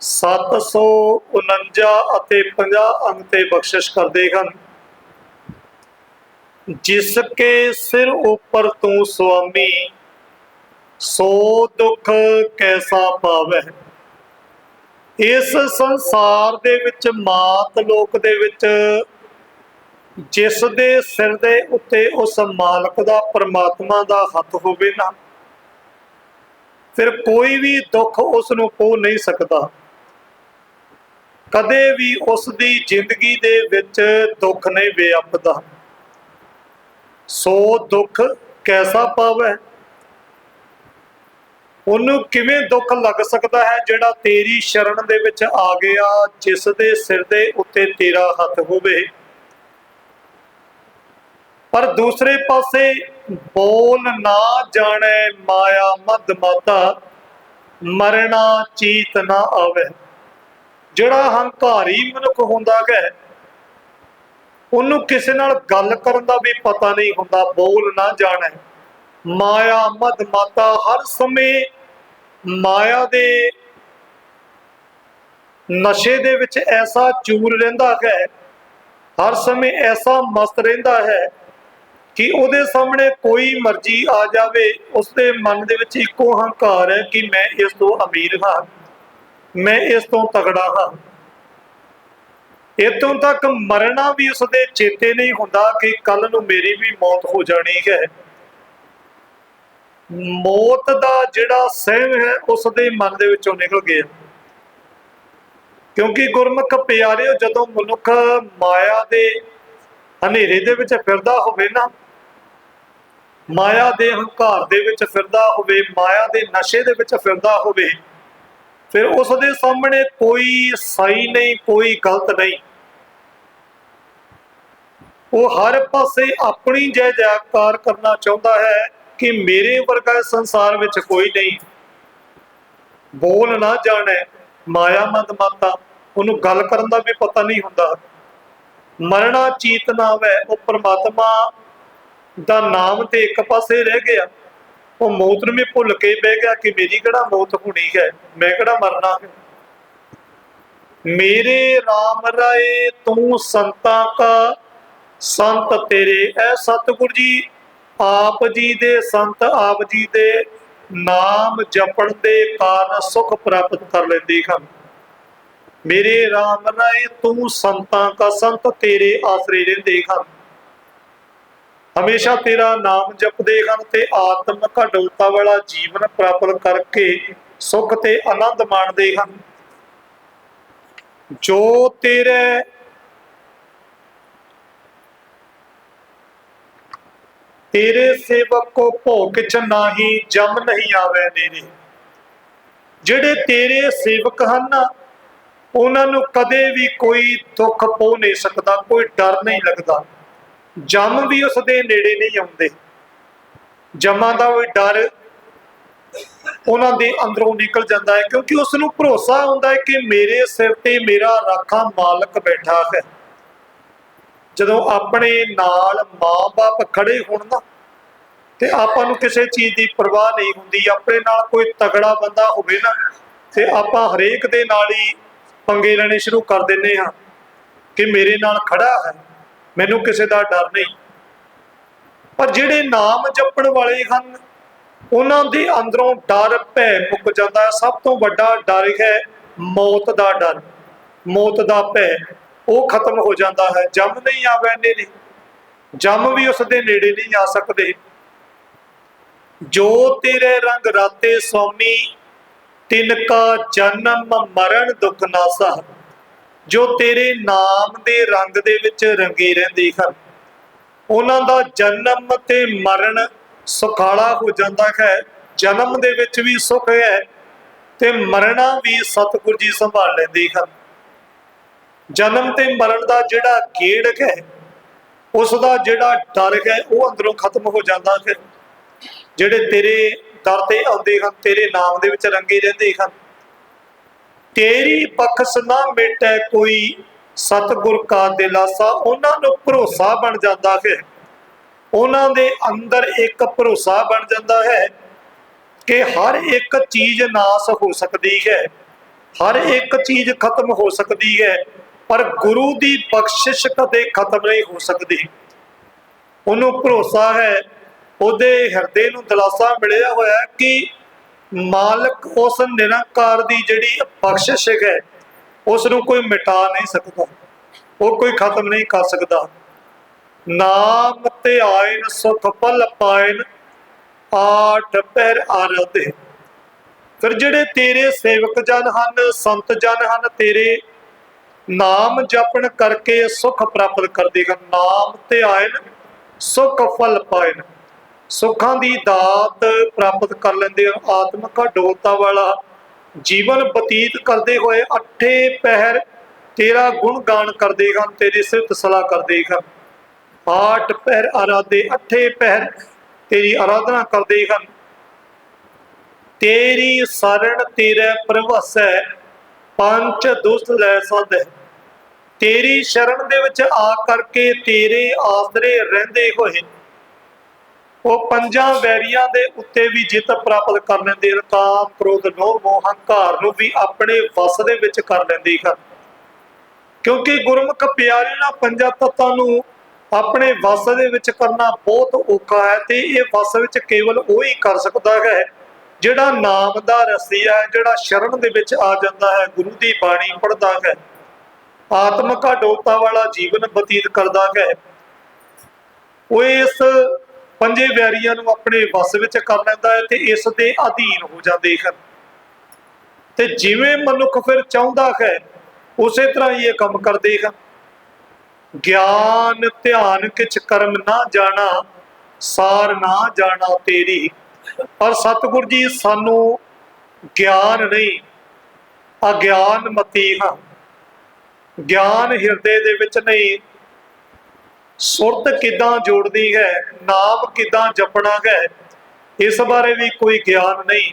749 ਅਤੇ 50 ਅੰਗ ਤੇ ਬਖਸ਼ਿਸ਼ ਕਰਦੇ ਹਨ। ਜਿਸ ਕੇ ਸਿਰ ਉਪਰ ਤੂੰ ਸੁਆਮੀ, ਸੋ ਦੁੱਖ ਕੈਸਾ ਪਾਵੈ ਇਸ ਸੰਸਾਰ ਦੇ ਵਿੱਚ, ਮਾਤ ਲੋਕ ਦੇ ਵਿੱਚ, ਜਿਸ ਦੇ ਸਿਰ ਦੇ ਉੱਤੇ ਉਸ ਮਾਲਕ ਦਾ, ਪਰਮਾਤਮਾ ਦਾ ਹੱਥ ਹੋਵੇ ਨਾ, ਫਿਰ ਕੋਈ ਵੀ ਦੁੱਖ ਉਸ ਨੂੰ ਪੋ ਨਹੀਂ ਸਕਦਾ। ਕਦੇ ਵੀ ਉਸ ਦੀ ਜ਼ਿੰਦਗੀ ਦੇ ਵਿੱਚ ਦੁੱਖ ਨਹੀਂ ਵਿਅਪਦਾ। ਸੋ ਦੁੱਖ ਕੈਸਾ ਪਾਵੈ? ਉਹਨੂੰ ਕਿਵੇਂ ਦੁੱਖ ਲੱਗ ਸਕਦਾ ਹੈ ਜਿਹੜਾ ਤੇਰੀ ਸ਼ਰਨ ਦੇ ਵਿੱਚ ਆ ਗਿਆ, ਜਿਸ ਦੇ ਸਿਰ ਦੇ ਉੱਤੇ ਤੇਰਾ ਹੱਥ ਹੋਵੇ? ਪਰ ਦੂਸਰੇ ਪਾਸੇ ਬੋਲ ਨਾ ਜਾਣੇ ਮਾਇਆ ਮਦ ਮਾਤਾ, ਮਰਣਾ ਚੀਤ ਨਾ ਆਵੇ। ਜਿਹੜਾ ਹੰਕਾਰੀ ਮਨੁੱਖ ਹੁੰਦਾ ਹੈ, ਉਹਨੂੰ ਕਿਸੇ ਨਾਲ ਗੱਲ ਕਰਨ ਦਾ ਵੀ ਪਤਾ ਨਹੀਂ ਹੁੰਦਾ, ਬੋਲ ਨਾ ਜਾਣਾ ਮਾਇਆ, ਮਦ, ਮਾਤਾ, ਹਰ ਸਮੇਂ ਮਾਇਆ ਦੇ ਨਸ਼ੇ ਦੇ ਵਿੱਚ ਐਸਾ ਚੂਰ ਰਹਿੰਦਾ ਹੈ, ਹਰ ਸਮੇਂ ਐਸਾ ਮਸਤ ਰਹਿੰਦਾ ਹੈ ਕਿ ਉਹਦੇ ਸਾਹਮਣੇ ਕੋਈ ਮਰਜ਼ੀ ਆ ਜਾਵੇ, ਉਸਦੇ ਮਨ ਦੇ ਵਿੱਚ ਇੱਕੋ ਹੰਕਾਰ ਹੈ ਕਿ ਮੈਂ ਇਸ ਤੋਂ ਅਮੀਰ ਹਾਂ। ਮੈਂ ਇਸ ਤੋਂ ਤਗੜਾ ਹਾਂ। ਇਤੋਂ ਤੱਕ ਮਰਨਾ ਵੀ ਉਸ ਦੇ ਚੇਤੇ ਨਹੀਂ ਹੁੰਦਾ ਕਿ ਕੱਲ ਨੂੰ ਮੇਰੀ ਵੀ ਮੌਤ ਹੋ ਜਾਣੀ ਹੈ। ਮੌਤ ਦਾ ਜਿਹੜਾ ਸਹਿਮ ਹੈ ਉਸ ਦੇ ਮਨ ਦੇ ਵਿੱਚੋਂ ਨਿਕਲ ਗਿਆ। ਕਿਉਂਕਿ ਗੁਰਮੁਖ ਪਿਆਰਿਓ, ਜਦੋਂ ਮਨੁੱਖ ਮਾਇਆ ਦੇ ਹਨੇਰੇ ਦੇ ਵਿੱਚ ਫਿਰਦਾ ਹੋਵੇ ਨਾ, ਮਾਇਆ ਦੇ ਹੰਕਾਰ ਦੇ ਵਿੱਚ ਫਿਰਦਾ ਹੋਵੇ, ਮਾਇਆ ਦੇ ਨਸ਼ੇ ਦੇ ਵਿੱਚ ਫਿਰਦਾ ਹੋਵੇ ਫਿਰ ਉਸ ਦੇ ਸਾਹਮਣੇ ਕੋਈ ਸਹੀ ਨਹੀਂ, ਕੋਈ ਗਲਤ ਨਹੀਂ। ਉਹ ਹਰ ਪਾਸੇ ਆਪਣੀ ਜੈ ਜੈਕਾਰ ਕਰਨਾ ਚਾਹੁੰਦਾ ਹੈ ਕਿ ਮੇਰੇ ਵਰਗਾ ਸੰਸਾਰ ਵਿੱਚ ਕੋਈ ਨਹੀਂ। ਬੋਲ ਨਾ ਜਾਣੈ, ਮਾਇਆ ਮਦ ਮਾਤਾ, ਉਹਨੂੰ ਗੱਲ ਕਰਨ ਦਾ ਵੀ ਪਤਾ ਨਹੀਂ ਹੁੰਦਾ। ਮਰਣਾ ਚੀਤ ਨਾ ਹੈ ਉਹ ਪ੍ਰਮਾਤਮਾ ਦਾ ਨਾਮ ਤੇ ਇੱਕ ਪਾਸੇ ਰਹਿ ਗਿਆ। ਉਹ ਮੌਤ ਨੂੰ ਵੀ ਭੁੱਲ ਕੇ ਬਹਿ ਗਿਆ ਕਿ ਮੇਰੀ ਕਿਹੜਾ ਮੌਤ ਹੋਣੀ ਹੈ? ਮੈਂ ਕਿਹੜਾ ਮਰਨਾ ਹੈ? ਮੇਰੇ RAM ਰਾਏ, ਤੂੰ ਸੰਤਾਂ ਕਾ ਸੰਤ ਤੇਰੇ। ਐ ਸਤਿਗੁਰ ਜੀ, ਆਪ ਜੀ ਦੇ ਸੰਤ, ਆਪ ਜੀ ਦੇ ਨਾਮ ਜਪਣ ਦੇ ਕਾਰਨ ਸੁਖ ਪ੍ਰਾਪਤ ਕਰ ਲੈਂਦੇ ਹਨ। ਮੇਰੇ RAM ਰਾਏ, ਤੂੰ ਸੰਤਾਂ ਕਾ ਸੰਤ ਤੇਰੇ ਆਸਰੇ ਰਹਿੰਦੇ ਹਨ। ਹਮੇਸ਼ਾ ਤੇਰਾ ਨਾਮ ਜਪਦੇ ਹਨ ਤੇ ਆਤਮ ਅਡੋਲਤਾ ਵਾਲਾ ਜੀਵਨ ਪ੍ਰਾਪਤ ਕਰਕੇ ਸੁਖ ਤੇ ਆਨੰਦ ਮਾਣਦੇ ਹਨ। ਜੋ ਤੇਰੇ ਤੇਰੇ ਸੇਵਕ ਕੋ ਭੋਗ ਚ ਨਾਹੀ ਜਮ ਨਹੀਂ ਆਵੇ ਨੇਰੇ। ਜਿਹੜੇ ਤੇਰੇ ਸੇਵਕ ਹਨ ਨਾ ਉਹਨਾਂ ਨੂੰ ਕਦੇ ਵੀ ਕੋਈ ਦੁੱਖ ਪੋ ਨਹੀਂ ਸਕਦਾ, ਕੋਈ ਡਰ ਨਹੀਂ ਲੱਗਦਾ। ਜਮ ਵੀ ਉਸ ਦੇ ਨੇੜੇ ਨਹੀਂ ਆਉਂਦੇ। ਜਮਾਂ ਦਾ ਵੀ ਡਰ ਉਹਨਾਂ ਦੇ ਅੰਦਰੋਂ ਨਿਕਲ ਜਾਂਦਾ ਹੈ, ਕਿਉਂਕਿ ਉਸ ਨੂੰ ਭਰੋਸਾ ਹੁੰਦਾ ਹੈ ਕਿ ਮੇਰੇ ਸਿਰ ਤੇ ਮੇਰਾ ਰਾਖਾ ਮਾਲਕ ਬੈਠਾ ਹੈ। ਜਦੋਂ ਆਪਣੇ ਨਾਲ ਮਾਂ-ਬਾਪ ਖੜੇ ਹੋਣ ਨਾ, ਤੇ ਆਪਾਂ ਨੂੰ ਕਿਸੇ ਚੀਜ਼ ਦੀ ਪਰਵਾਹ ਨਹੀਂ ਹੁੰਦੀ, ਆਪਣੇ ਨਾਲ ਕੋਈ ਤਗੜਾ ਬੰਦਾ ਹੋਵੇ ਨਾ, ਤੇ ਆਪਾਂ ਹਰੇਕ ਦੇ ਨਾਲ ਹੀ ਪੰਗੇ ਲੈਣੇ ਸ਼ੁਰੂ ਕਰ ਦਿੰਨੇ ਹਾਂ ਕਿ ਮੇਰੇ ਨਾਲ ਖੜਾ ਹੈ। ਮੈਨੂੰ ਕਿਸੇ ਦਾ ਡਰ ਨਹੀਂ। ਪਰ ਜਿਹੜੇ ਨਾਮ ਜਪਣ ਵਾਲੇ ਹਨ, ਉਹਨਾਂ ਦੇ ਅੰਦਰੋਂ ਡਰ ਭੈ ਮੁੱਕ ਜਾਂਦਾ। ਹੈ ਸਭ ਤੋਂ ਵੱਡਾ ਡਰ ਹੈ, ਮੌਤ ਦਾ ਡਰ। ਮੌਤ ਦਾ ਭੈ, ਉਹ ਖਤਮ ਹੋ ਜਾਂਦਾ ਹੈ। ਜੰਮ ਨਹੀਂ ਆਵੇ ਨੇੜੇ ਜੰਮ ਵੀ ਉਸ ਦੇ ਨੇੜੇ ਨਹੀਂ ਆ ਸਕਦੇ। ਜੋ ਤੇਰੇ ਰੰਗ ਰਾਤੇ ਸੋਮੀ ਤਿਨ ਕਾ ਜਨਮ ਮਰਨ ਦੁਖ ਨਾਸਾ। ਜੋ ਤੇਰੇ ਨਾਮ ਦੇ ਰੰਗ ਦੇ ਵਿੱਚ ਰੰਗੇ ਰਹਿੰਦੇ ਹਨ। ਉਹਨਾਂ ਦਾ ਜਨਮ ਤੇ ਮਰਨ ਸੁਖਾਲਾ ਹੋ ਜਾਂਦਾ ਹੈ। ਜਨਮ ਦੇ ਵਿੱਚ ਵੀ ਸੁਖ ਹੈ ਤੇ ਮਰਨਾ ਵੀ ਸਤਿਗੁਰ ਜੀ ਸੰਭਾਲ ਲੈਂਦੇ ਹਨ। ਜਨਮ ਤੇ ਮਰਨ ਦਾ ਜਿਹੜਾ ਗੇੜ ਹੈ, ਉਸ ਦਾ ਜਿਹੜਾ ਡਰ ਹੈ, ਉਹ ਅੰਦਰੋਂ ਖਤਮ ਹੋ ਜਾਂਦਾ ਹੈ। ਜਿਹੜੇ ਤੇਰੇ ਦਰ ਤੇ ਆਉਂਦੇ ਹਨ, ਤੇਰੇ ਨਾਮ ਦੇ ਵਿੱਚ ਰੰਗੇ ਰਹਿੰਦੇ ਹਨ। ਤੇਰੀ ਬਖਸ਼ ਨਾ ਮਿਟੈ ਕੋਈ ਸਤਿਗੁਰ ਕਾ ਦਿਲਾਸਾ। ਉਹਨਾਂ ਨੂੰ ਭਰੋਸਾ ਬਣ ਜਾਂਦਾ ਹੈ। ਉਹਨਾਂ ਦੇ ਅੰਦਰ ਇੱਕ ਭਰੋਸਾ ਬਣ ਜਾਂਦਾ ਹੈ ਕਿ ਹਰ ਇੱਕ ਚੀਜ਼ ਨਾਸ ਹੋ ਸਕਦੀ ਹੈ। ਹਰ ਇੱਕ ਚੀਜ਼ ਖਤਮ ਹੋ ਸਕਦੀ ਹੈ, ਪਰ ਗੁਰੂ ਦੀ ਬਖਸ਼ਿਸ਼ ਕਦੇ ਖਤਮ ਨਹੀਂ ਹੋ ਸਕਦੀ। ਉਹਨੂੰ ਭਰੋਸਾ ਹੈ, ਉਹਦੇ ਹਿਰਦੇ ਨੂੰ ਦਿਲਾਸਾ ਮਿਲਿਆ ਹੋਇਆ ਕਿ ਮਾਲਕ ਉਸ ਨਿਰੰਕਾਰ ਦੀ ਜਿਹੜੀ ਬਖਸ਼ਿਸ਼ ਹੈ ਉਸ ਨੂੰ ਕੋਈ ਮਿਟਾ ਨਹੀਂ ਸਕਦਾ। ਉਹ ਕੋਈ ਖਤਮ ਨਹੀਂ ਕਰ ਸਕਦਾ। ਨਾਮ ਤੇ ਆਇਨ, ਸੁਖ ਪਲ ਪਾਇਨ, ਆਠ ਪੈਰ ਆਰਦੇ ਫਿਰ ਜਿਹੜੇ ਤੇਰੇ ਸੇਵਕ ਜਨ ਹਨ, ਸੰਤ ਜਨ ਹਨ, ਤੇਰੇ ਨਾਮ ਜਪਣ ਕਰਕੇ ਸੁਖ ਪ੍ਰਾਪਤ ਕਰਦੇ ਹਨ। ਨਾਮ ਤੇ ਆਇਨ, ਸੁਖ ਫਲ ਪਾਇਨ। ਸੁੱਖਾਂ ਦੀ ਦਾਤ ਪ੍ਰਾਪਤ ਕਰ ਲੈਂਦੇ ਹਨ ਆਤਮਿਕ ਡੋਲਤਾ ਵਾਲਾ। ਜੀਵਨ ਬਤੀਤ ਕਰਦੇ ਹੋਏ ਅੱਠੇ ਪਹਿਰ ਤੇਰਾ ਗੁਣ ਗਾਨ ਕਰਦੇ ਹਨ, ਤੇਰੀ ਸਿਫਤ ਸਲਾਹ ਕਰਦੇ ਹਨ। ਆਠ ਪਹਿਰ ਆਰਾਧੇ, ਅੱਠੇ ਪਹਿਰ ਤੇਰੀ ਆਰਾਧਨਾ ਕਰਦੇ ਹਨ। ਤੇਰੀ ਸਰਣ ਤੇਰੇ ਪ੍ਰਵਸੈ, ਪੰਜ ਦੁਸਤ ਲੈ ਸੰਧ ਤੇਰੀ ਸ਼ਰਨ ਦੇ ਵਿੱਚ ਆ ਕਰਕੇ ਤੇਰੇ ਆਸਰੇ ਰਹਿੰਦੇ ਹੋਏ ਉਹ ਪੰਜਾਂ ਵੈਰੀਆਂ ਦੇ ਉੱਤੇ ਵੀ ਜਿੱਤ ਪ੍ਰਾਪਤ ਕਰ ਲੈਂਦੇ ਹਨ ਕਾਮ ਕ੍ਰੋਧ ਲੋਭ ਮੋਹ ਹੰਕਾਰ ਨੂੰ ਵੀ ਆਪਣੇ ਵਸ ਦੇ ਵਿੱਚ ਕਰ ਲੈਂਦੇ ਹਨ। ਕਿਉਂਕਿ ਗੁਰਮੁਖ ਪਿਆਰੇ ਨਾਲ ਪੰਜਾਂ ਤੱਤਾਂ ਨੂੰ ਆਪਣੇ ਵਸ ਦੇ ਵਿੱਚ ਕਰਨਾ ਬਹੁਤ ਔਖਾ ਹੈ ਤੇ ਇਹ ਵਸ ਵਿੱਚ ਕੇਵਲ ਉਹ ਹੀ ਕਰ ਸਕਦਾ ਹੈ ਜਿਹੜਾ ਨਾਮ ਦਾ ਰਸੀਆ ਹੈ, ਜਿਹੜਾ ਸ਼ਰਨ ਦੇ ਵਿੱਚ ਆ ਜਾਂਦਾ ਹੈ, ਗੁਰੂ ਦੀ ਬਾਣੀ ਪੜ੍ਹਦਾ ਹੈ, ਆਤਮਿਕ ਅਡੋਲਤਾ ਵਾਲਾ ਜੀਵਨ ਬਤੀਤ ਕਰਦਾ ਹੈ। ਉਹ ਇਸ ਪੰਜੇ ਵੈਰੀਆਂ ਨੂੰ ਆਪਣੇ ਵਸ ਵਿੱਚ ਕਰ ਲੈਂਦਾ ਹੈ ਤੇ ਇਸ ਦੇ ਅਧੀਨ ਹੋ ਜਾਂਦੇ ਹਨ। ਤੇ ਜਿਵੇਂ ਮਨੁੱਖ ਫਿਰ ਚਾਹੁੰਦਾ ਹੈ, ਉਸੇ ਤਰ੍ਹਾਂ ਹੀ ਇਹ ਕੰਮ ਕਰਦੇ ਹਨ। ਗਿਆਨ, ਧਿਆਨ ਕਿਛ ਕਰਮ ਨਾ ਜਾਣਾ, ਸਾਰ ਨਾ ਜਾਣਾ ਤੇਰੀ। ਪਰ ਸਤਿਗੁਰ ਜੀ, ਸਾਨੂੰ ਗਿਆਨ ਨਹੀਂ, ਅਗਿਆਨ ਮਤੀ ਹਾਂ। ਗਿਆਨ ਹਿਰਦੇ ਦੇ ਵਿੱਚ ਨਹੀਂ ਸੁਰਤ ਕਿਦਾਂ ਜੋੜਦੀ ਹੈ, ਨਾਮ ਕਿਦਾਂ ਜਪਣਾ ਹੈ, ਇਸ ਬਾਰੇ ਵੀ ਕੋਈ ਗਿਆਨ ਨਹੀਂ।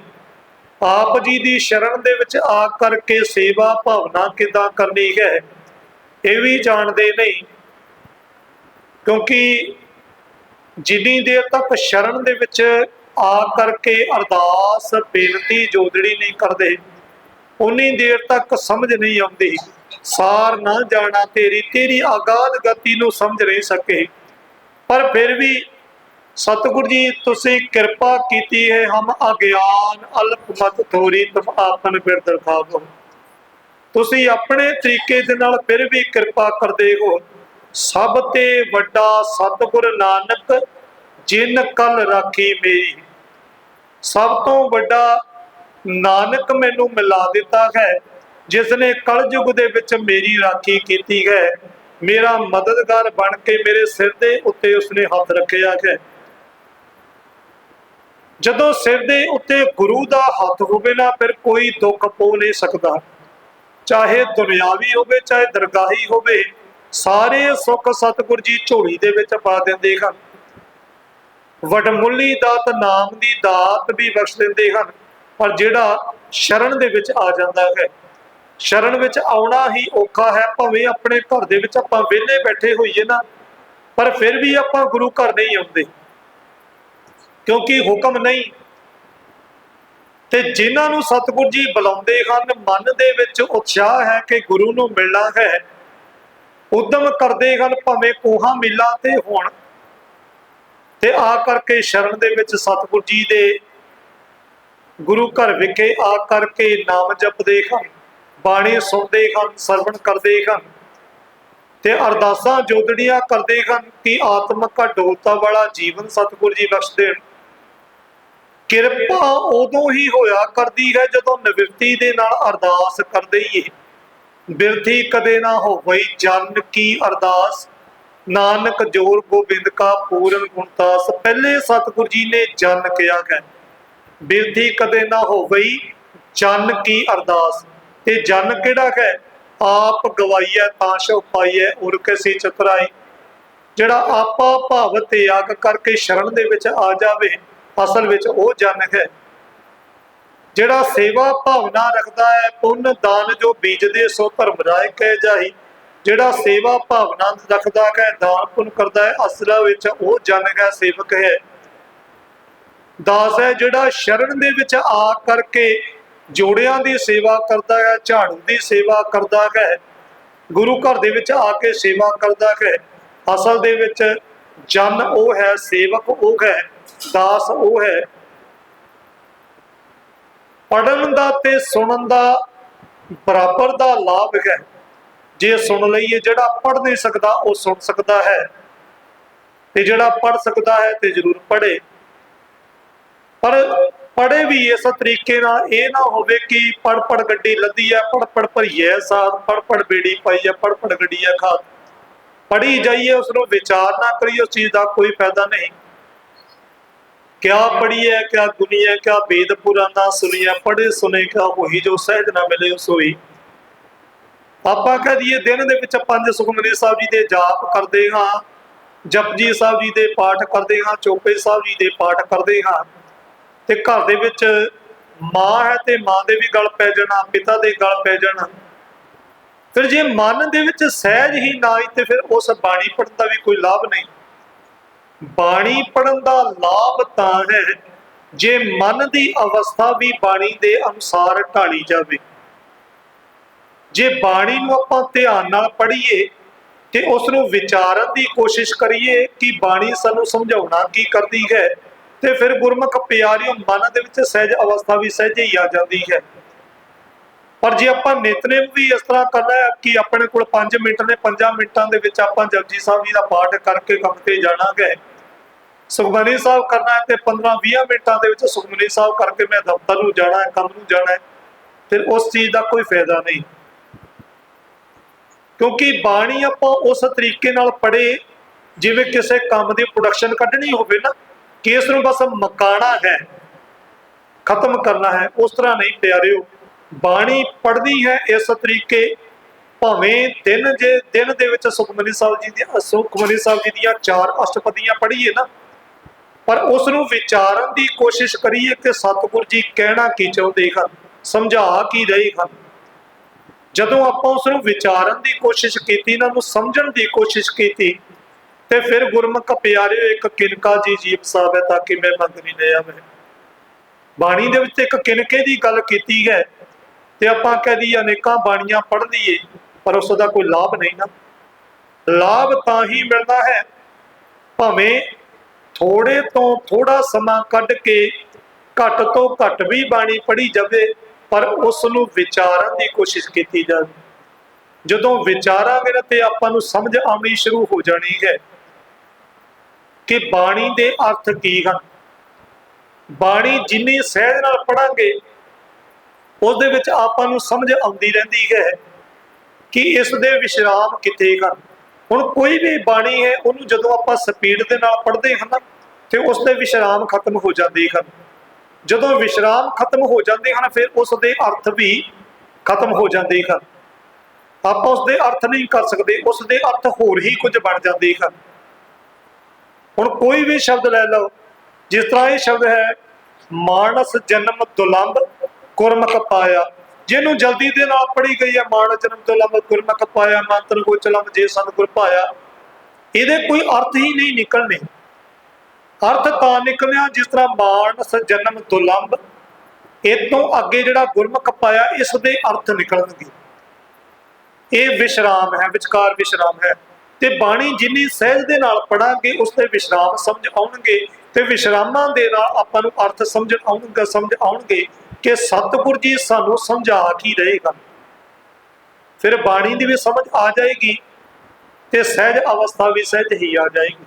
ਆਪ ਜੀ ਦੀ ਸ਼ਰਨ ਦੇ ਵਿੱਚ ਆ ਕਰਕੇ ਸੇਵਾ ਭਾਵਨਾ ਕਿਦਾਂ ਕਰਨੀ ਹੈ, ਇਹ ਵੀ ਜਾਣਦੇ ਨਹੀਂ। ਕਿਉਂਕਿ ਜਿੰਨੀ ਦੇਰ ਤੱਕ ਸ਼ਰਨ ਦੇ ਵਿੱਚ ਆ ਕਰਕੇ ਅਰਦਾਸ, ਬੇਨਤੀ ਜੋਦੜੀ ਨਹੀਂ ਕਰਦੇ ਉਨੀ ਦੇਰ ਤੱਕ ਸਮਝ ਨਹੀਂ ਆਉਂਦੀ। ਸਾਰ ਨਾ ਜਾਣਾ ਤੇਰੀ ਤੇਰੀ ਆਗਾਦ ਗਤੀ ਨੂੰ ਸਮਝ ਨਹੀਂ ਸਕੇ। ਪਰ ਫਿਰ ਵੀ ਸਤਿਗੁਰ ਜੀ, ਤੁਸੀਂ ਕਿਰਪਾ ਕੀਤੀ ਹੈ, ਹਮ ਅਗਿਆਨ ਅਲਪ ਮਤ ਥੋਰੀ ਤੁਮ ਆਪਨ ਬਿਰਦ ਖਾਵੋ ਤੁਸੀਂ ਆਪਣੇ ਤਰੀਕੇ ਦੇ ਨਾਲ ਫਿਰ ਵੀ ਕਿਰਪਾ ਕਰਦੇ ਹੋ। ਸਭ ਤੇ ਵੱਡਾ ਸਤਿਗੁਰ ਨਾਨਕ, ਜਿਨ ਕਲ ਰਾਖੀ ਮੇਰੀ। ਸਭ ਤੋਂ ਵੱਡਾ ਨਾਨਕ ਮੈਨੂੰ ਮਿਲਾ ਦਿੱਤਾ ਹੈ। ਜਿਸ ਨੇ ਕਲਯੁਗ ਦੇ ਵਿੱਚ ਮੇਰੀ ਰਾਖੀ ਕੀਤੀ ਹੈ, ਮੇਰਾ ਮਦਦਗਾਰ ਬਣ ਕੇ ਮੇਰੇ ਸਿਰ ਦੇ ਉੱਤੇ ਉਸਨੇ ਹੱਥ ਰੱਖਿਆ ਹੈ। ਜਦੋਂ ਸਿਰ ਦੇ ਉੱਤੇ ਗੁਰੂ ਦਾ ਹੱਥ ਹੋਵੇ ਨਾ, ਫਿਰ ਕੋਈ ਦੁੱਖ ਪੋ ਨਹੀਂ ਸਕਦਾ। ਚਾਹੇ ਦੁਨਿਆਵੀ ਹੋਵੇ, ਚਾਹੇ ਦਰਗਾਹੀ ਹੋਵੇ, ਸਾਰੇ ਸੁੱਖ ਸਤਿਗੁਰ ਜੀ ਝੋਲੀ ਦੇ ਵਿੱਚ ਪਾ ਦਿੰਦੇ ਹਨ। ਵਡਮੁੱਲੀ ਦਾਤ ਨਾਮ ਦੀ ਦਾਤ ਵੀ ਬਖਸ਼ ਦਿੰਦੇ ਹਨ, ਪਰ ਜਿਹੜਾ ਸ਼ਰਨ ਦੇ ਵਿੱਚ ਆ ਜਾਂਦਾ ਹੈ ਸ਼ਰਨ ਵਿੱਚ ਆਉਣਾ ਹੀ ਔਖਾ ਹੈ, ਭਾਵੇਂ ਆਪਣੇ ਘਰ ਦੇ ਵਿੱਚ ਆਪਾਂ ਵਿਹਲੇ ਬੈਠੇ ਹੋਈਏ ਨਾ, ਪਰ ਫਿਰ ਵੀ ਆਪਾਂ ਗੁਰੂ ਘਰ ਨਹੀਂ ਆਉਂਦੇ। ਕਿਉਂਕਿ ਹੁਕਮ ਨਹੀਂ। ਤੇ ਜਿਨ੍ਹਾਂ ਨੂੰ ਸਤਿਗੁਰੂ ਜੀ ਬੁਲਾਉਂਦੇ ਹਨ, ਮਨ ਦੇ ਵਿੱਚ ਉਤਸ਼ਾਹ ਹੈ ਕਿ ਗੁਰੂ ਨੂੰ ਮਿਲਣਾ ਹੈ। ਉਦਮ ਕਰਦੇ ਹਨ, ਭਾਵੇਂ ਕੋਹਾਂ ਮਿਲਾਂ ਤੇ ਹੋਣ। ਤੇ ਆ ਕਰਕੇ ਸ਼ਰਨ ਦੇ ਵਿੱਚ ਸਤਿਗੁਰੂ ਜੀ ਦੇ ਗੁਰੂ ਘਰ ਵਿਖੇ ਆ ਕਰਕੇ ਨਾਮ ਜਪਦੇ ਹਨ। ਬਾਣੀ ਸੁਣਦੇ ਹਨ, ਸਰਵਣ ਕਰਦੇ ਹਨ ਤੇ ਅਰਦਾਸਾਂ ਜੋਦੜੀਆਂ ਕਰਦੇ ਹਨ ਕਿ ਆਤਮਿਕ ਡੋਲਤਾ ਵਾਲਾ ਜੀਵਨ ਸਤਿਗੁਰ ਜੀ ਬਖਸ਼ ਦੇਣ ਕਿਰਪਾ ਉਦੋਂ ਹੀ ਹੋਇਆ ਕਰਦੀ ਹੈ ਜਦੋਂ ਨਿਵਰਤੀ ਦੇ ਨਾਲ ਅਰਦਾਸ ਕਰਦੇ ਹੀ ਬਿਰਥੀ ਕਦੇ ਨਾ ਹੋਵਈ, ਜਨ ਕੀ ਅਰਦਾਸ। ਨਾਨਕ ਜੋਰ ਗੋਬਿੰਦ ਕਾ ਪੂਰਨ ਗੁਣਤਾਸ ਪਹਿਲੇ ਸਤਿਗੁਰ ਜੀ ਨੇ ਜਨ ਕਿਹਾ ਹੈ, ਬਿਰਥੀ ਕਦੇ ਨਾ ਹੋਵਈ, ਜਨ ਕੀ ਅਰਦਾਸ। ਇਹ ਜਨ ਕਿਹੜਾ ਹੈ? ਆਪ ਗਵਾਈਐ, ਤਾਂ ਸ਼ੋ ਪਾਈਐ ਉਰ ਕੈਸੀ ਚਤਰਾਈ ਜਿਹੜਾ ਆਪਾ ਭਾਵ ਤਿਆਗ ਕਰਕੇ ਸ਼ਰਨ ਦੇ ਵਿੱਚ ਆ ਜਾਵੇ, ਅਸਲ ਵਿੱਚ ਉਹ ਜਨ ਹੈ। ਜਿਹੜਾ ਸੇਵਾ ਭਾਵਨਾ ਰੱਖਦਾ ਹੈ, ਪੁੰਨ ਦਾਨ ਜੋ ਬੀਜਦੇ, ਸੋ ਧਰਮ ਰਾਏ ਕਹਿ ਜਾਈ ਜਿਹੜਾ ਸੇਵਾ ਭਾਵਨਾ ਰੱਖਦਾ ਹੈ, ਦਾਨ ਪੁੰਨ ਕਰਦਾ ਹੈ, ਅਸਲ ਵਿੱਚ ਉਹ ਜਨ ਹੈ, ਸੇਵਕ ਹੈ। ਦਾਸ ਹੈ ਜਿਹੜਾ ਸ਼ਰਨ ਦੇ ਵਿੱਚ ਆ ਕਰਕੇ ਜੋੜਿਆਂ ਦੀ ਸੇਵਾ ਕਰਦਾ ਹੈ, ਝਾੜੂ ਦੀ ਸੇਵਾ ਕਰਦਾ ਹੈ, ਗੁਰੂ ਘਰ ਦੇ ਵਿੱਚ ਆ ਕੇ ਸੇਵਾ ਕਰਦਾ ਹੈ। ਅਸਲ ਦੇ ਵਿੱਚ ਜਨ ਉਹ ਹੈ, ਸੇਵਕ ਉਹ ਹੈ, ਦਾਸ ਉਹ ਹੈ। ਪੜਨ ਦਾ ਤੇ ਸੁਣਨ ਦਾ ਬਰਾਬਰ ਦਾ ਲਾਭ ਹੈ। ਜੇ ਸੁਣ ਲਈਏ, ਜਿਹੜਾ ਪੜ ਨਹੀਂ ਸਕਦਾ, ਉਹ ਸੁਣ ਸਕਦਾ ਹੈ। ਤੇ ਜਿਹੜਾ ਪੜ ਸਕਦਾ ਹੈ, ਤੇ ਜ਼ਰੂਰ ਪੜੇ ਪਰ ਪੜੇ ਵੀ ਇਸ ਤਰੀਕੇ ਨਾਲ, ਇਹ ਨਾ ਹੋਵੇ ਕਿ ਪੜ ਪੜ ਗੱਡੀ ਲੱਦੀ ਹੈ ਪੜ ਪੜ ਭਰੀਏ ਸਾਥ ਪੜ ਪੜ ਬੇੜੀ ਪਾਈ ਹੈ ਪੜ ਪੜ ਗੱਡੀ ਹੈ ਪੜੀ ਜਾਈਏ ਉਸ ਨੂੰ ਵਿਚਾਰ ਨਾ ਕਰੀਏ, ਉਸ ਚੀਜ਼ ਦਾ ਕੋਈ ਫਾਇਦਾ ਨਹੀਂ। ਕਿਆ ਪੜੀ ਕਿਆ ਗੁਨੀ ਕਿਆ ਵੇਦ ਪੁਰਾਣਾ ਸੁਣਿਆ ਪੜੇ ਸੁਨੇ ਕਿਆ ਹੋਈ, ਜੋ ਸਹਿਜ ਨਾ ਮਿਲੇ, ਉਸ ਹੋਈ। ਆਪਾਂ ਕਹਿ ਦਈਏ, ਦਿਨ ਦੇ ਵਿੱਚ ਪੰਜ ਸੁਖਮਨੀ ਸਾਹਿਬ ਜੀ ਦੇ ਜਾਪ ਕਰਦੇ ਹਾਂ, ਜਪਜੀ ਸਾਹਿਬ ਜੀ ਦੇ ਪਾਠ ਕਰਦੇ ਹਾਂ, ਚੋਪੇ ਸਾਹਿਬ ਜੀ ਦੇ ਪਾਠ ਕਰਦੇ ਹਾਂ ਤੇ ਘਰ ਦੇ ਵਿੱਚ ਮਾਂ ਹੈ ਤੇ ਮਾਂ ਦੇ ਵੀ ਗਲ ਪੈ ਜਾਣਾ, ਪਿਤਾ ਦੇ ਗਲ ਪੈ ਜਾਣਾ। ਫਿਰ ਜੇ ਮਨ ਦੇ ਵਿੱਚ ਸਹਿਜ ਹੀ ਨਾ ਆਈ ਤੇ ਫਿਰ ਉਸ ਬਾਣੀ ਪੜਨ ਦਾ ਵੀ ਕੋਈ ਲਾਭ ਨਹੀਂ। ਬਾਣੀ ਪੜਨ ਦਾ ਲਾਭ ਤਾਂ ਹੈ, ਜੇ ਮਨ ਦੀ ਅਵਸਥਾ ਵੀ ਬਾਣੀ ਦੇ ਅਨੁਸਾਰ ਢਾਲੀ ਜਾਵੇ। ਜੇ ਬਾਣੀ ਨੂੰ ਆਪਾਂ ਧਿਆਨ ਨਾਲ ਪੜ੍ਹੀਏ ਤੇ ਉਸ ਨੂੰ ਵਿਚਾਰਨ ਦੀ ਕੋਸ਼ਿਸ਼ ਕਰੀਏ ਕਿ ਬਾਣੀ ਸਾਨੂੰ ਸਮਝਾਉਣਾ ਕੀ ਕਰਦੀ ਹੈ ਤੇ ਫਿਰ ਗੁਰਮੁਖ ਪਿਆਰਿਓ ਮਨ ਦੇ ਵਿੱਚ ਸਹਿਜ ਅਵਸਥਾ ਵੀ ਸਹਿਜ ਹੀ ਆ ਜਾਂਦੀ ਹੈ। ਪਰ ਜੇ ਆਪਾਂ ਨਿਤਨੇਮ ਵੀ ਇਸ ਤਰ੍ਹਾਂ ਕਰਨਾ ਹੈ ਕਿ ਆਪਣੇ ਕੋਲ 5 ਮਿੰਟ ਨੇ 5 ਮਿੰਟਾਂ ਦੇ ਵਿੱਚ ਆਪਾਂ ਜਪਜੀ ਸਾਹਿਬ ਜੀ ਦਾ ਪਾਠ ਕਰਕੇ ਕੰਮ ਤੇ ਜਾਣਾਗੇ। ਸੁਖਮਨੀ ਸਾਹਿਬ ਕਰਨਾ ਤੇ 15-20 ਮਿੰਟਾਂ ਦੇ ਵਿੱਚ ਸੁਖਮਨੀ ਸਾਹਿਬ ਕਰਕੇ ਮੈਂ ਦਫ਼ਤਰ ਨੂੰ ਜਾਣਾ ਹੈ, ਕੰਮ ਨੂੰ ਜਾਣਾ ਹੈ, ਫਿਰ ਉਸ ਚੀਜ਼ ਦਾ ਕੋਈ ਫਾਇਦਾ ਨਹੀਂ। ਕਿਉਂਕਿ ਬਾਣੀ ਆਪਾਂ ਉਸ ਤਰੀਕੇ ਨਾਲ ਪੜ੍ਹੇ, ਜਿਵੇਂ ਕਿਸੇ ਕੰਮ ਦੀ ਪ੍ਰੋਡਕਸ਼ਨ ਕੱਢਣੀ ਹੋਵੇ ਨਾ ਕਿ ਇਸ ਨੂੰ ਬਸ ਮਕਾਣਾ ਹੈ, ਖਤਮ ਕਰਨਾ ਹੈ, ਉਸ ਤਰ੍ਹਾਂ ਨਹੀਂ ਪਿਆਰਿਓ। ਬਾਣੀ ਪੜ੍ਹਦੀ ਹੈ ਇਸ ਤਰੀਕੇ, ਭਾਵੇਂ ਦਿਨ ਜੇ, ਦਿਨ ਦੇ ਵਿੱਚ ਸੁਖਮਨੀ ਸਾਹਿਬ ਜੀ ਦੀ ਸੁਖਮਨੀ ਸਾਹਿਬ ਜੀ ਦੀਆਂ ਚਾਰ ਅਸ਼ਟਪਦੀਆਂ ਪੜ੍ਹੀਏ ਨਾ, ਪਰ ਉਸ ਨੂੰ ਵਿਚਾਰਨ ਦੀ ਕੋਸ਼ਿਸ਼ ਕਰੀਏ ਕਿ ਸਤਿਗੁਰ ਜੀ ਕਹਿਣਾ ਕੀ ਚਾਹੁੰਦੇ ਹਨ, ਸਮਝਾ ਕੀ ਰਹੇ ਹਨ। ਜਦੋਂ ਆਪਾਂ ਉਸ ਨੂੰ ਵਿਚਾਰਨ ਦੀ ਕੋਸ਼ਿਸ਼ ਕੀਤੀ, ਇਹਨਾਂ ਨੂੰ ਸਮਝਣ ਦੀ ਕੋਸ਼ਿਸ਼ ਕੀਤੀ ਤੇ ਫਿਰ ਗੁਰਮੁਖ ਪਿਆਰਿਓ, ਇੱਕ ਕਿਨਕਾ ਜੀ ਜੀਪ ਸਾਹਿਬ ਹੈ ਤਾਂ ਕਿ ਮੈਂ ਮੰਗਣੀ ਲੈ ਆਵੇ? ਬਾਣੀ ਦੇ ਵਿੱਚ ਇੱਕ ਕਿਨਕੇ ਦੀ ਗੱਲ ਕੀਤੀ ਹੈ ਤੇ ਆਪਾਂ ਕਹਦੀ ਅਨੇਕਾਂ ਬਾਣੀਆਂ ਪੜ੍ਹ ਲਈਏ, ਪਰ ਉਸ ਦਾ ਕੋਈ ਲਾਭ ਨਹੀਂ ਨਾ। ਲਾਭ ਤਾਂ ਹੀ ਮਿਲਦਾ ਹੈ, ਭਾਵੇਂ ਥੋੜੇ ਤੋਂ ਥੋੜਾ ਸਮਾਂ ਕੱਢ ਕੇ ਘੱਟ ਤੋਂ ਘੱਟ ਵੀ ਬਾਣੀ ਪੜ੍ਹੀ ਜਾਵੇ, ਪਰ ਉਸ ਨੂੰ ਵਿਚਾਰਨ ਦੀ ਕੋਸ਼ਿਸ਼ ਕੀਤੀ ਜਾਵੇ। ਜਦੋਂ ਵਿਚਾਰਾਂਗੇ ਨਾ ਤੇ ਆਪਾਂ ਨੂੰ ਸਮਝ ਆਉਣੀ ਸ਼ੁਰੂ ਹੋ ਜਾਣੀ ਹੈ। ਕਿ ਬਾਣੀ ਦੇ ਅਰਥ ਕੀ ਹਨ? ਬਾਣੀ ਜਿੰਨੀ ਸਹਿਜ ਨਾਲ ਪੜਾਂਗੇ ਉਸ ਦੇ ਵਿੱਚ ਆਪਾਂ ਨੂੰ ਸਮਝ ਆਉਂਦੀ ਰਹਿੰਦੀ ਹੈ ਕਿ ਇਸ ਦੇ ਵਿਸ਼ਰਾਮ ਕਿੱਥੇ ਹਨ। ਹੁਣ ਕੋਈ ਵੀ ਬਾਣੀ ਹੈ, ਉਹਨੂੰ ਜਦੋਂ ਆਪਾਂ ਸਪੀਡ ਦੇ ਨਾਲ ਪੜ੍ਹਦੇ ਹਾਂ ਤੇ ਉਸ ਦੇ ਵਿਸ਼ਰਾਮ ਖਤਮ ਹੋ ਜਾਂਦੇ ਹਨ। ਜਦੋਂ ਵਿਸ਼ਰਾਮ ਖਤਮ ਹੋ ਜਾਂਦੇ ਹਨ, ਫਿਰ ਉਸ ਦੇ ਅਰਥ ਵੀ ਖਤਮ ਹੋ ਜਾਂਦੇ ਹਨ। ਆਪਾਂ ਉਸ ਦੇ ਅਰਥ ਨਹੀਂ ਕਰ ਸਕਦੇ ਉਸ ਦੇ ਅਰਥ ਹੋਰ ਹੀ ਕੁਝ ਬਣ ਜਾਂਦੇ ਹਨ। ਹੁਣ ਕੋਈ ਵੀ ਸ਼ਬਦ ਲੈ ਲਓ, ਜਿਸ ਤਰ੍ਹਾਂ ਇਹ ਸ਼ਬਦ ਹੈ, ਮਾਨਸ ਜਨਮ ਦੁਲੰਭ ਗੁਰਮੁਖ ਪਾਇਆ। ਜਿਹਨੂੰ ਜਲਦੀ ਦੇ ਨਾਲ ਪੜੀ ਗਈ ਹੈ, ਮਾਨਸ ਜਨਮ ਦੁਲੰਭ ਗੁਰਮੁਖ ਪਾਇਆ, ਮੰਤਰ ਗੋਚਲਮ ਜੇ ਸਤਿਗੁਰ ਪਾਇਆ ਇਹਦੇ ਕੋਈ ਅਰਥ ਹੀ ਨਹੀਂ ਨਿਕਲਣੇ। ਅਰਥ ਤਾਂ ਨਿਕਲਿਆ ਜਿਸ ਤਰ੍ਹਾਂ ਮਾਨਸ ਜਨਮ ਦੁਲੰਭ ਇਹ ਤੋਂ ਅੱਗੇ ਜਿਹੜਾ ਗੁਰਮੁਖ ਪਾਇਆ, ਇਸ ਦੇ ਅਰਥ ਨਿਕਲਣਗੇ। ਇਹ ਵਿਸ਼ਰਾਮ ਹੈ, ਵਿਚਕਾਰ ਵਿਸ਼ਰਾਮ ਹੈ। ਤੇ ਬਾਣੀ ਜਿੰਨੀ ਸਹਿਜ ਦੇ ਨਾਲ ਪੜਾਂਗੇ, ਉਸ ਦੇ ਵਿਸ਼ਰਾਮ ਸਮਝ ਆਉਣਗੇ ਤੇ ਵਿਸ਼ਰਾਮਾਂ ਦੇ ਨਾਲ ਆਪਾਂ ਨੂੰ ਅਰਥ ਸਮਝ ਆਉਣਗੇ ਸਮਝ ਆਉਣਗੇ ਕਿ ਸਤਿਗੁਰ ਜੀ ਸਾਨੂੰ ਸਮਝਾ ਕੀ ਰਹੇਗਾ ਫਿਰ ਬਾਣੀ ਦੀ ਵੀ ਸਮਝ ਆ ਜਾਏਗੀ ਤੇ ਸਹਿਜ ਅਵਸਥਾ ਵੀ ਸਹਿਜ ਹੀ ਆ ਜਾਏਗੀ।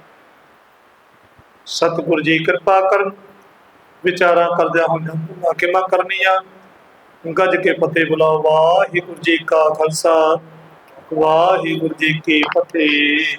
ਸਤਿਗੁਰ ਜੀ ਕਿਰਪਾ ਕਰਨ, ਵਿਚਾਰਾਂ ਕਰਦਿਆਂ ਹੋਇਆਂ ਕਿਮਾ ਕਰਨੀਆਂ, ਗੱਜ ਕੇ ਪਤੇ ਬੁਲਾਓ, ਵਾਹਿਗੁਰੂ ਜੀ ਕਾ ਖਾਲਸਾ। ਵਾਹਿਗੁਰੂ ਜੀ ਕੀ ਫਤਿਹ।